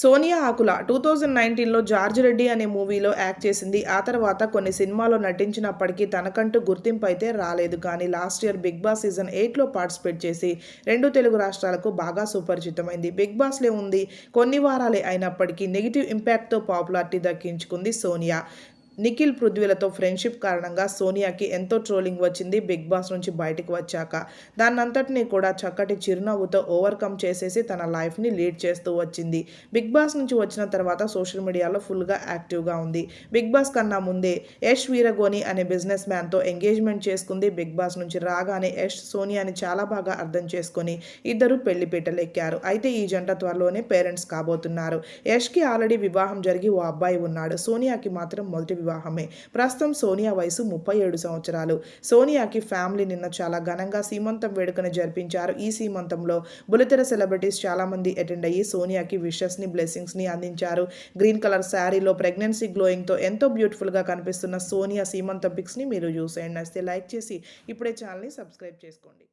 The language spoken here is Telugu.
సోనియా ఆకుల టూ థౌజండ్ నైన్టీన్లో జార్జ్ రెడ్డి అనే మూవీలో యాక్ట్ చేసింది. ఆ తర్వాత కొన్ని సినిమాల్లో నటించినప్పటికీ తనకంటూ గుర్తింపు అయితే రాలేదు. కానీ last year Bigg Boss season ఎయిట్లో పార్టిసిపేట్ చేసి రెండు తెలుగు రాష్ట్రాలకు బాగా సుపరిచితమైంది. బిగ్ బాస్లే ఉంది. కొన్ని వారాలే అయినప్పటికీ నెగిటివ్ ఇంపాక్ట్తో పాపులారిటీ దక్కించుకుంది సోనియా. నిఖిల్ పృథ్వీలతో ఫ్రెండ్షిప్ కారణంగా సోనియాకి ఎంతో ట్రోలింగ్ వచ్చింది బిగ్ బాస్ నుంచి బయటకు వచ్చాక. దాన్నంతటినీ కూడా చక్కటి చిరునవ్వుతో ఓవర్కమ్ చేసేసి తన లైఫ్ని లీడ్ చేస్తూ వచ్చింది. బిగ్ బాస్ నుంచి వచ్చిన తర్వాత సోషల్ మీడియాలో ఫుల్గా యాక్టివ్గా ఉంది. బిగ్ బాస్ కన్నా ముందే యష్ వీరగోని అనే బిజినెస్ మ్యాన్తో ఎంగేజ్మెంట్ చేసుకుంది. బిగ్ బాస్ నుంచి రాగానే యష్ సోనియాని చాలా బాగా అర్థం చేసుకుని ఇద్దరు పెళ్ళి పీటలెక్కారు. అయితే ఈ జంట త్వరలోనే పేరెంట్స్ కాబోతున్నారు. యష్కి ఆల్రెడీ వివాహం జరిగి ఓ అబ్బాయి ఉన్నాడు. సోనియాకి మాత్రం మొదటి వివాహమే. ప్రస్తుతం సోనియా వయసు ముప్పై ఏడు సంవత్సరాలు. సోనియాకి ఫ్యామిలీ నిన్న చాలా ఘనంగా సీమంతం వేడుకను జరిపించారు. ఈ సీమంతంలో బులితెర సెలబ్రిటీస్ చాలా మంది అటెండ్ అయ్యి సోనియాకి విషెస్ని బ్లెస్సింగ్స్ని అందించారు. గ్రీన్ కలర్ శారీలో ప్రెగ్నెన్సీ గ్లోయింగ్తో ఎంతో బ్యూటిఫుల్గా కనిపిస్తున్న సోనియా సీమంతం పిక్స్ని మీరు చూసేయండి. నచ్చితే లైక్ చేసి ఇప్పుడే ఛానల్ని సబ్స్క్రైబ్ చేసుకోండి.